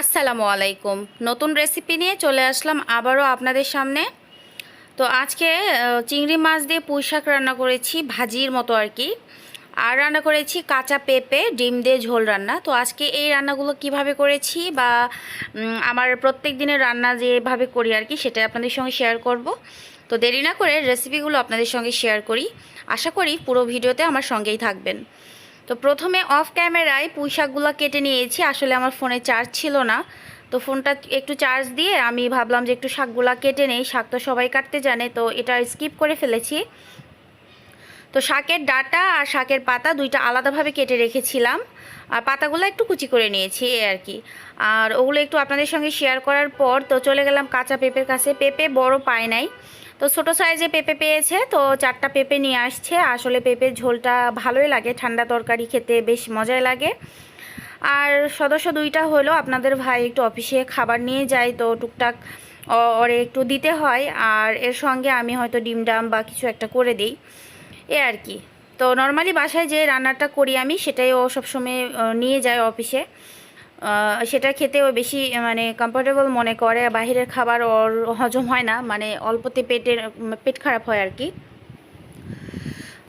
আসসালামু আলাইকুম। নতুন রেসিপি নিয়ে চলে আসলাম আবারও আপনাদের সামনে। তো আজকে চিংড়ি মাছ দিয়ে পুঁই শাক রান্না করেছি, ভাজির মতো আর কি। আর রান্না করেছি কাঁচা পেঁপে, ডিম দিয়ে ঝোল রান্না। তো আজকে এই রান্নাগুলো কীভাবে করেছি বা আমার প্রত্যেক দিনের রান্না যেভাবে করি আর কি সেটা আপনাদের সঙ্গে শেয়ার করব। তো দেরি না করে রেসিপিগুলো আপনাদের সঙ্গে শেয়ার করি। আশা করি পুরো ভিডিওতে আমার সঙ্গেই থাকবেন। তো প্রথমে অফ ক্যামেরায় পুঁই শাকগুলো কেটে নিয়েছি। আসলে আমার ফোনে চার্জ ছিল না। তো ফোনটা একটু চার্জ দিয়ে আমি ভাবলাম যে একটু শাকগুলা কেটে নেই। শাক তো সবাই কাটতে জানে, তো এটা স্কিপ করে ফেলেছি। তো শাকের ডাটা আর শাকের পাতা দুইটা আলাদাভাবে কেটে রেখেছিলাম। আর পাতাগুলো একটু কুচি করে নিয়েছি, এই আর কি। আর ওগুলো একটু আপনাদের সঙ্গে শেয়ার করার পর তো চলে গেলাম কাঁচা পেঁপের কাছে। পেঁপে বড় পায় নাই। তো ছোটো সাইজে পেঁপে পেয়েছে, তো চারটা পেঁপে নিয়ে আসছে। আসলে পেঁপের ঝোলটা ভালোই লাগে, ঠান্ডা তরকারি খেতে বেশ মজাই লাগে। আর সদস্য দুইটা হলো, আপনাদের ভাই একটু অফিসে খাবার নিয়ে যায়, তো টুকটাক ওরে একটু দিতে হয়। আর এর সঙ্গে আমি হয়তো ডিম ডাম বা কিছু একটা করে দিই, এ আর কি। তো নর্মালি বাসায় যে রান্নাটা করি আমি, সেটাই ও সবসময় নিয়ে যায় অফিসে। সেটা খেতে ও বেশি মানে কমফোর্টেবল মনে করে। বাইরের খাবার ওর হজম হয় না মানে অল্পতে পেটের পেট খারাপ হয় আর কি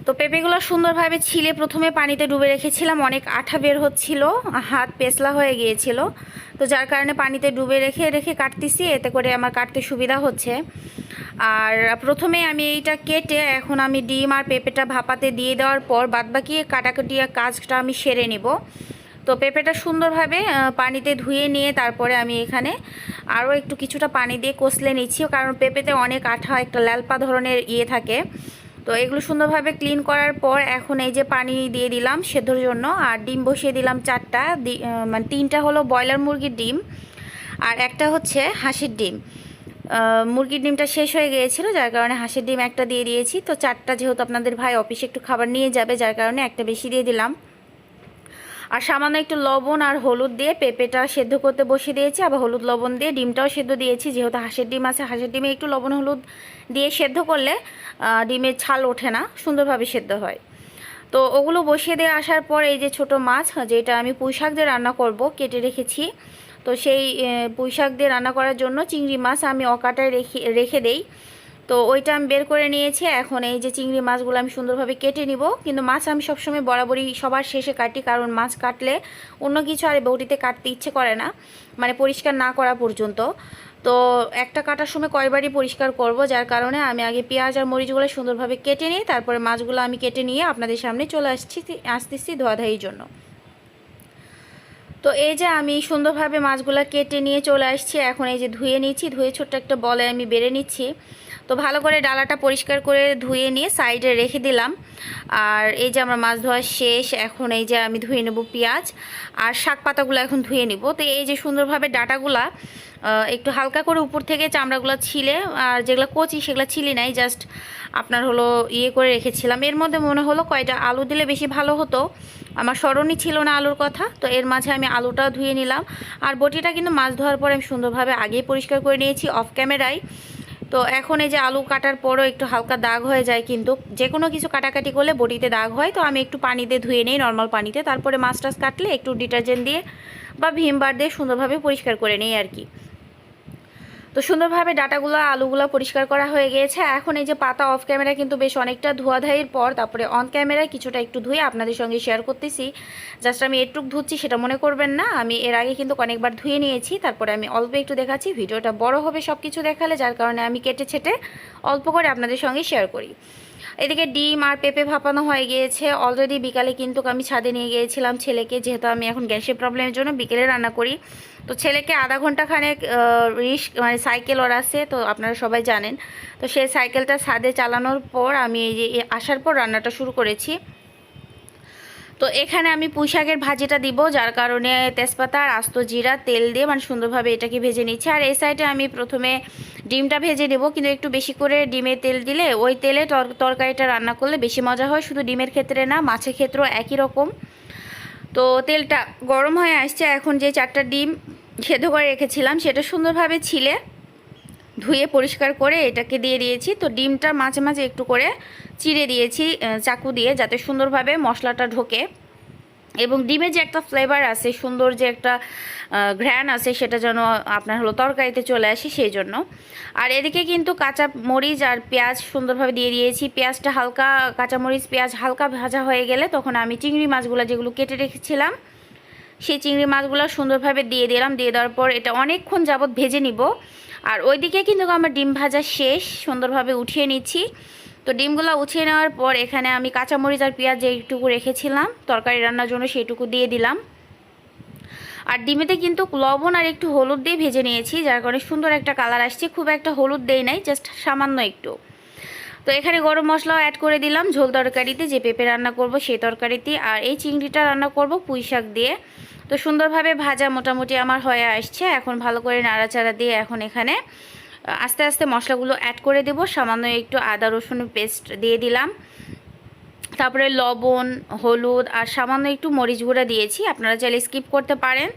তো পেঁপেগুলো সুন্দরভাবে ছিলে প্রথমে পানিতে ডুবে রেখেছিলাম, অনেক আঠা বের হচ্ছিল, হাত পেছলা হয়ে গিয়েছিল। তো যার কারণে পানিতে ডুবে রেখে রেখে কাটতেছি, এতে করে আমার কাটতে সুবিধা হচ্ছে। আর প্রথমে আমি এইটা কেটে এখন আমি ডিম আর পেঁপেটা ভাপাতে দিয়ে দেওয়ার পর বাদবাকি কাটাকাটি কাজটা আমি সেরে নিব। তো পেঁপেটা সুন্দরভাবে পানিতে ধুয়ে নিয়ে তারপরে আমি এখানে আরও একটু কিছুটা পানি দিয়ে কষলে নিচ্ছি। কারণ পেঁপেতে অনেক আঠা, একটা লালপা ধরনের ইয়ে থাকে। তো এগুলো সুন্দরভাবে ক্লিন করার পর এখন এই যে পানি দিয়ে দিলাম সেদ্ধর জন্য, আর ডিম বসিয়ে দিলাম চারটা। মানে তিনটা হলো ব্রয়লার মুরগির ডিম, আর একটা হচ্ছে হাঁসের ডিম। মুরগির ডিমটা শেষ হয়ে গিয়েছিল, যার কারণে হাঁসের ডিম একটা দিয়ে দিয়েছি। তো চারটা যেহেতু আপনাদের ভাই অফিসে একটু খাবার নিয়ে যাবে, যার কারণে একটা বেশি দিয়ে দিলাম। আর সামান্য একটু লবণ আর হলুদ দিয়ে পেঁপেটা সেদ্ধ করতে বসিয়ে দিয়েছি আবার হলুদ লবণ দিয়ে ডিমটাও সেদ্ধ দিয়েছি যেহেতু হাঁসের ডিম আছে হাঁসের ডিমে একটু লবণ হলুদ দিয়ে সেদ্ধ করলে ডিমের ছাল ওঠে না সুন্দরভাবে সেদ্ধ হয়। তো ওগুলো বসিয়ে দিয়ে আসার পর এই যে ছোট মাছ যেটা আমি পুঁই শাক দিয়ে রান্না করব কেটে রেখেছি। তো সেই আহ, পুঁই শাক দিয়ে রান্না করার জন্য চিংড়ি মাছ আমি অকাটায় রেখে রেখে দেই। তো ওইটা আমি বের করে নিয়েছি। এখন এই যে চিংড়ি মাছগুলো আমি সুন্দরভাবে কেটে নিব। কিন্তু মাছ আমি সবসময় বরাবরই সবার শেষে কাটি, কারণ মাছ কাটলে অন্য কিছু আর বউটিতে কাটতে ইচ্ছে করে না মানে পরিষ্কার না করা পর্যন্ত। তো একটা কাটার সময় কয়বারই পরিষ্কার করব, যার কারণে আমি আগে পেঁয়াজ আর মরিচগুলো সুন্দরভাবে কেটে নিই তারপরে মাছগুলো আমি কেটে নিয়ে আপনাদের সামনে চলে আসছি, আসতেছি ধোয়াধাইয়ের জন্য। তো এই যে আমি সুন্দরভাবে মাছগুলো কেটে নিয়ে চলে আসছি। এখন এই যে ধুয়ে নিচ্ছি ধুয়ে ছোট্ট একটা বলে আমি বেড়ে নিচ্ছি। তো ভালো করে ডালাটা পরিষ্কার করে ধুয়ে নিয়ে সাইডে রেখে দিলাম। আর এই যে আমার মাছ ধোয়া শেষ, এখন এই যে আমি ধুয়ে নেব পেঁয়াজ আর শাক পাতাগুলো এখন ধুয়ে নিব। তো এই যে সুন্দরভাবে ডাটাগুলা একটু হালকা করে উপর থেকে চামড়াগুলো ছিলে, আর যেগুলো কচি সেগুলো ছিলি নাই, জাস্ট আপনার হলো ইয়ে করে রেখেছিলাম। এর মধ্যে মনে হলো কয়টা আলু দিলে বেশি ভালো হতো। আমার স্মরণই ছিল না আলুর কথা, তো এর মাঝে আমি আলুটাও ধুয়ে নিলাম। আর বটিটা কিন্তু মাছ ধোয়ার পরে আমি সুন্দরভাবে আগেই পরিষ্কার করে নিয়েছি, অফ ক্যামেরায়। তো এখন এই যে আলু কাটার পরও একটু হালকা দাগ হয়ে যায় কিন্তু যে কোনো কিছু কাটাকাটি করলে বটিতে দাগ হয়, তো আমি একটু পানিতে ধুয়ে নিই নর্মাল পানিতে। তারপরে মাছ টাছ কাটলে একটু ডিটারজেন্ট দিয়ে বা ভিম বার দিয়ে সুন্দরভাবে পরিষ্কার করে নিই আর কি। তো সুন্দরভাবে ডাটাগুলো, আলুগুলো পরিষ্কার করা হয়ে গিয়েছে। এখন এই যে পাতা অফ ক্যামেরা কিন্তু বেশ অনেকটা ধোয়াধাইয়ের পর, তারপরে অন ক্যামেরায় কিছুটা একটু ধুয়ে আপনাদের সঙ্গে শেয়ার করতেছি। জাস্ট আমি এটুক ধুচ্ছি, সেটা মনে করবেন না। আমি এর আগে কিন্তু অনেকবার ধুয়ে নিয়েছি, তারপরে আমি অল্প একটু দেখাচ্ছি। ভিডিওটা বড় হবে সব কিছু দেখালে, যার কারণে আমি কেটে ছেটে অল্প করে আপনাদের সঙ্গে শেয়ার করি। এদিকে ডিম আর পেঁপে ভাপানো হয়ে গিয়েছে। অলরেডি বিকালে কিন্তু আমি ছাদে নিয়ে গিয়েছিলাম ছেলেকে, যেহেতু আমি এখন গ্যাসের প্রবলেমের জন্য বিকেলে রান্না করি। তো ছেলেকে আধা ঘণ্টা খানেক রিস্ক মানে সাইকেল ওর আছে, তো আপনারা সবাই জানেন। তো সেই সাইকেলটা ছাদে চালানোর পর আমি এই যে আসার পর রান্নাটা শুরু করেছি। তো এখানে আমি পুঁই শাকের ভাজিটা দিব, যার কারণে তেজপাতা আর আস্ত জিরা, তেল দিয়ে মানে সুন্দরভাবে এটাকে ভেজে নিচ্ছি। আর এই সাইডে আমি প্রথমে ডিমটা ভেজে নেব, কিন্তু একটু বেশি করে ডিমে তেল দিলে ওই তেলে তর- তরকারিটা রান্না করলে বেশি মজা হয়। শুধু ডিমের ক্ষেত্রে না, মাছের ক্ষেত্রেও একই রকম। তো তেলটা গরম হয়ে আসছে, এখন যে চারটা ডিম সেদ্ধ করে রেখেছিলাম, সেটা সুন্দরভাবে ছিলে, ধুয়ে পরিষ্কার করে এটাকে দিয়ে দিয়েছি। তো ডিমটা মাঝে মাঝে একটু করে চিড়ে দিয়েছি চাকু দিয়ে, যাতে সুন্দরভাবে মশলাটা ঢোকে। এবং ডিমে যে একটা ফ্লেভার আছে, সুন্দর যে একটা ঘ্রাণ আছে, সেটা যেন আপনার হলো তরকারিতে চলে আসে, সেই জন্য। আর এদিকে কিন্তু কাঁচা মরিচ আর পেঁয়াজ সুন্দরভাবে দিয়ে দিয়েছি। পেঁয়াজটা হালকা, কাঁচা মরিচ, পেঁয়াজ হালকা ভাজা হয়ে গেলে তখন আমি চিংড়ি মাছগুলো যেগুলো কেটে রেখেছিলাম সেই চিংড়ি মাছগুলো সুন্দরভাবে দিয়ে দিলাম। দিয়ে দেওয়ার পর এটা অনেকক্ষণ যাবৎ ভেজে নিব। আর ওইদিকে কিন্তু আমার ডিম ভাজা শেষ, সুন্দরভাবে উঠিয়ে নিচ্ছি। তো ডিমগুলো উঠিয়ে নেওয়ার পর এখানে আমি কাঁচামরিচ আর পেঁয়াজ যেটুকু রেখেছিলাম, তরকারি রান্নার জন্য সেইটুকু দিয়ে দিলাম। আর ডিমেতে কিন্তু লবণ আর একটু হলুদ দিয়ে ভেজে নিয়েছি, যার কারণে সুন্দর একটা কালার আসছে। খুব একটা হলুদ দেই নাই, জাস্ট সামান্য একটু। তো এখানে গরম মশলাও অ্যাড করে দিলাম, ঝোল তরকারিতে যে পেঁপে রান্না করব সেই তরকারিতে। আর এই চিংড়িটা রান্না করব পুঁই শাক দিয়ে। তো সুন্দরভাবে ভাজা মোটামুটি আমার হয়ে আসছে। এখন ভালো করে নাড়াচাড়া দিয়ে এখন এখানে, আস্তে আস্তে মশলাগুলো অ্যাড করে দেব। সামান্য একটু আদা রসুন পেস্ট দিয়ে দিলাম। তারপরে লবণ, হলুদ আর সামান্য একটু মরিচ গুঁড়া দিয়েছি। আপনারা চাইলে স্কিপ করতে পারেন।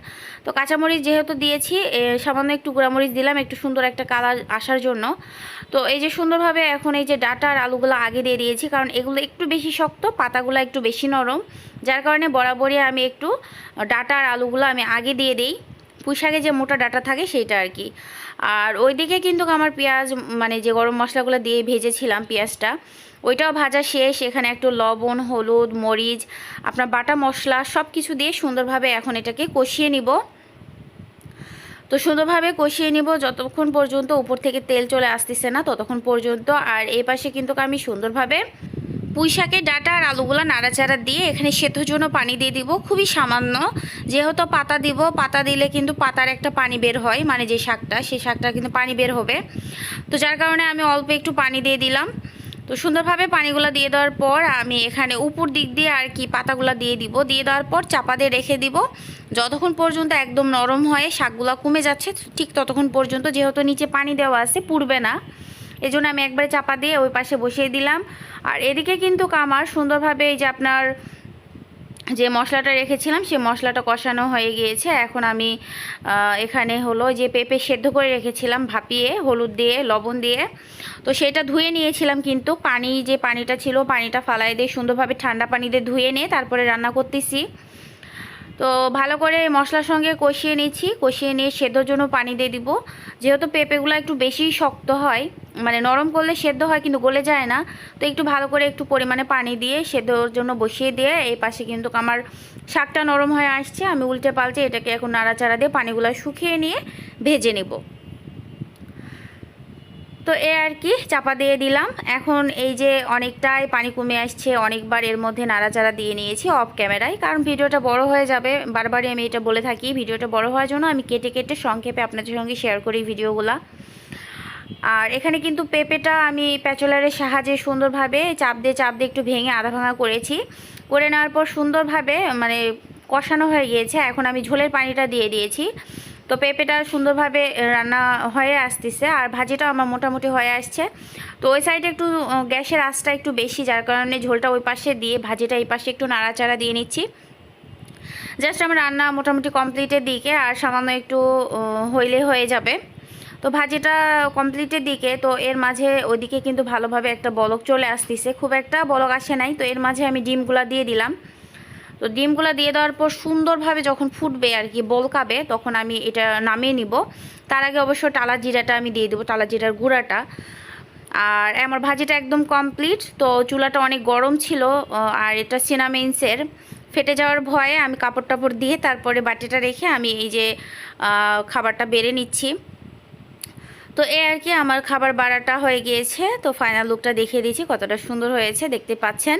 তো কাঁচামরিচ যেহেতু দিয়েছি সামান্য একটু গুঁড়ামরিচ দিলাম, একটু সুন্দর একটা কালার আসার জন্য। তো এই যে সুন্দরভাবে এখন এই যে ডাটা আর আলুগুলো আগে দিয়ে দিয়েছি, কারণ এগুলো একটু বেশি শক্ত, পাতাগুলো একটু বেশি নরম। যার কারণে বরাবরই আমি একটু ডাটা আর আলুগুলো আমি আগে দিয়ে দিই। পুঁইশাকে যে মোটা ডাটা থাকে সেইটা আর কি। আর ওইদিকে কিন্তু আমার পেঁয়াজ মানে যে গরম মশলাগুলো দিয়ে ভেজেছিলাম পেঁয়াজটা ওইটাও ভাজা শেষ। এখানে একটু লবণ, হলুদ, মরিচ, আপনার বাটা মশলা সব কিছু দিয়ে সুন্দরভাবে এখন এটাকে কষিয়ে নিব। তো সুন্দরভাবে কষিয়ে নিব, যতক্ষণ পর্যন্ত উপর থেকে তেল চলে আসতেছে না ততক্ষণ পর্যন্ত। আর এই পাশে কিন্তু আমি সুন্দরভাবে পুঁই শাকের ডাটা আর আলুগুলো নাড়াচাড়া দিয়ে এখানে সেদ্ধর জন্য পানি দিয়ে দিব। খুবই সামান্য, যেহেতু পাতা দিব, পাতা দিলে কিন্তু পাতার একটা পানি বের হয় মানে যে শাকটা, সেই শাকটা কিন্তু পানি বের হবে। তো যার কারণে আমি অল্প একটু পানি দিয়ে দিলাম। তো সুন্দরভাবে পানিগুলো দিয়ে দেওয়ার পর আমি এখানে উপর দিক দিয়ে আর কি পাতাগুলো দিয়ে দিব। দিয়ে দেওয়ার পর চাপা দিয়ে রেখে দিব। যতক্ষণ পর্যন্ত একদম নরম হয় শাকগুলো কমে যাচ্ছে, ঠিক ততক্ষণ পর্যন্ত যেহেতু নিচে পানি দেওয়া আছে, পুড়বে না। এই জন্য আমি একবারে চাপা দিয়ে ওই পাশে বসিয়ে দিলাম। আর এদিকে কিন্তু কামার সুন্দরভাবে এই যে আপনার যে মশলাটা রেখেছিলাম, সে মশলাটা কষানো হয়ে গিয়েছে। এখন আমি এখানে হলো যে পেঁপে সেদ্ধ করে রেখেছিলাম ভাপিয়ে, হলুদ দিয়ে, লবণ দিয়ে। তো সেটা ধুয়ে নিয়েছিলাম কিন্তু পানি, যে পানিটা ছিল, পানিটা ফালাই দিয়ে সুন্দরভাবে ঠান্ডা পানি দিয়ে ধুয়ে নিয়ে তারপরে রান্না করতেছি। তো ভালো করে মশলার সঙ্গে কষিয়ে নিচ্ছি। কষিয়ে নিয়ে সেদ্ধর জন্য পানি দিয়ে দিব। যেহেতু পেঁপেগুলো একটু বেশি শক্ত হয় মানে নরম করলে সেদ্ধ হয় কিন্তু গলে যায় না। তো একটু ভালো করে একটু পরিমাণে পানি দিয়ে সেদ্ধর জন্য বসিয়ে দিয়ে এই পাশে কিন্তু আমার শাকটা নরম হয়ে আসছে। আমি উল্টে পাল্টে এটাকে এখন নাড়াচাড়া দিয়ে পানিগুলো শুকিয়ে নিয়ে ভেজে নেব। তো এ আর কি, চাপা দিয়ে দিলাম। এখন এই যে অনেকটাই পানি কমে আসছে, অনেকবার এর মধ্যে নাড়াচাড়া দিয়ে নিয়েছি অফ ক্যামেরায় কারণ ভিডিওটা বড় হয়ে যাবে, বারবারই আমি এটা বলে থাকি, ভিডিওটা বড় হওয়ার জন্য আমি কেটে কেটে সংক্ষেপে আপনাদের সঙ্গে শেয়ার করি ভিডিওগুলা। আর এখানে কিন্তু পেঁপেটা আমি প্যাচলারের সাহায্যে সুন্দরভাবে চাপ দিয়ে চাপ দিয়ে একটু ভেঙে আধা ভাঙা করেছি। করে নেওয়ার পর সুন্দরভাবে মানে কষানো হয়ে গিয়েছে, এখন আমি ঝোলের পানিটা দিয়ে দিয়েছি। তো পেঁপেটা সুন্দরভাবে রান্না হয়ে আসতেছে আর ভাজিটা আমার মোটামুটি হয়ে আসছে। তো ওই সাইডে একটু গ্যাসের আঁচটা একটু বেশি, যার কারণে ঝোলটা ওই পাশে দিয়ে ভাজিটা এই পাশে একটু নাড়াচাড়া দিয়ে নিচ্ছি। জাস্ট আমার রান্না মোটামুটি কমপ্লিটের দিকে আর সামান্য একটু হইলে হয়ে যাবে। তো ভাজিটা কমপ্লিটের দিকে, তো এর মাঝে ওইদিকে কিন্তু ভালোভাবে একটা বলক চলে আসতেছে। খুব একটা বলক আসে নাই, তো এর মাঝে আমি ডিমগুলা দিয়ে দিলাম। তো ডিমগুলো দিয়ে দেওয়ার পর সুন্দরভাবে যখন ফুটবে আর কি, বলকাবে, তখন আমি এটা নামিয়ে নিব। তার আগে অবশ্য টালা জিরাটা আমি দিয়ে দেবো, টালা জিরার গুঁড়াটা। আর আমার ভাজিটা একদম কমপ্লিট, তো চুলাটা অনেক গরম ছিল আর এটা সিনামেন্সের। ফেটে যাওয়ার ভয়ে আমি কাপড় টাপড় দিয়ে তারপরে বাটিটা রেখে আমি এই যে খাবারটা বেড়ে নিচ্ছি। তো এ আর কি, আমার খাবার বাড়াটা হয়ে গিয়েছে। তো ফাইনাল লুকটা দেখিয়ে দিয়েছি কতটা সুন্দর হয়েছে, দেখতে পাচ্ছেন।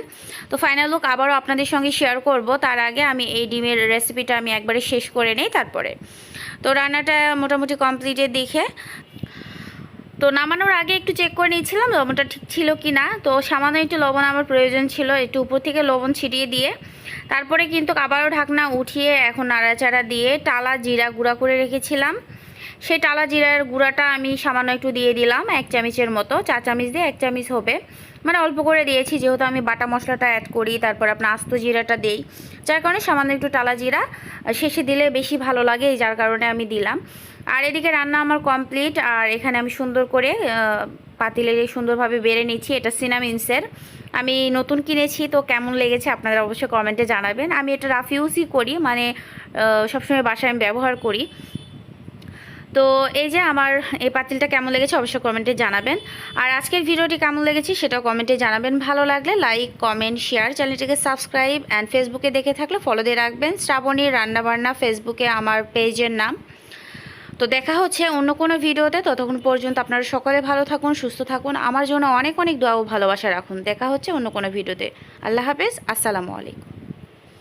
তো ফাইনাল লুক আবারও আপনাদের সঙ্গে শেয়ার করব। তার আগে আমি এই ডিমের রেসিপিটা আমি একবারে শেষ করে নেই তারপরে। তো রান্নাটা মোটামুটি কমপ্লিটের দেখে। তো নামানোর আগে একটু চেক করে নিয়েছিলাম, লবণটা ঠিক ছিল কি না তো সামান্য একটু লবণ আমার প্রয়োজন ছিল, একটু উপর থেকে লবণ ছিটিয়ে দিয়ে। তারপরে কিন্তু আবারও ঢাকনা উঠিয়ে এখন নাড়াচাড়া দিয়ে টালা জিরা গুঁড়া করে রেখেছিলাম। সেই টালা জিরার গুঁড়াটা আমি সামান্য একটু দিয়ে দিলাম, এক চামচের মতো। চা চামচ দিয়ে এক চামচ হবে। মানে অল্প করে দিয়েছি, যেহেতু আমি বাটা মশলাটা অ্যাড করি, তারপর আপনার আস্ত জিরাটা দেই। যার কারণে সামান্য একটু টালা জিরা শেষে দিলে বেশি ভালো লাগে যার কারণে আমি দিলাম। আর এদিকে রান্না আমার কমপ্লিট আর এখানে আমি সুন্দর করে পাতিলে সুন্দরভাবে বেড়ে নিচ্ছি, এটা সিনামিন্সের আমি নতুন কিনেছি, তো কেমন লেগেছে আপনারা অবশ্যই কমেন্টে জানাবেন। আমি এটা রাফ ইউজই করি মানে সবসময় বাসায় আমি ব্যবহার করি। তো এই যে আমার এই পাতিলটা কেমন লেগেছে অবশ্যই কমেন্টে জানাবেন। আর আজকের ভিডিওটি কেমন লেগেছে সেটাও কমেন্টে জানাবেন। ভালো লাগলে লাইক কমেন্ট শেয়ার চ্যানেলটিকে সাবস্ক্রাইব অ্যান্ড ফেসবুকে দেখে থাকলে ফলো দিয়ে রাখবেন। শ্রাবণীর রান্নাবান্না ফেসবুকে আমার পেজের নাম। তো দেখা হচ্ছে অন্য কোনো ভিডিওতে। ততক্ষণ পর্যন্ত আপনারা সকলে ভালো থাকুন, সুস্থ থাকুন। আমার জন্য অনেক অনেক দোয়া ও ভালোবাসা রাখুন। দেখা হচ্ছে অন্য কোনো ভিডিওতে। আল্লাহ হাফেজ। আসসালামু আলাইকুম।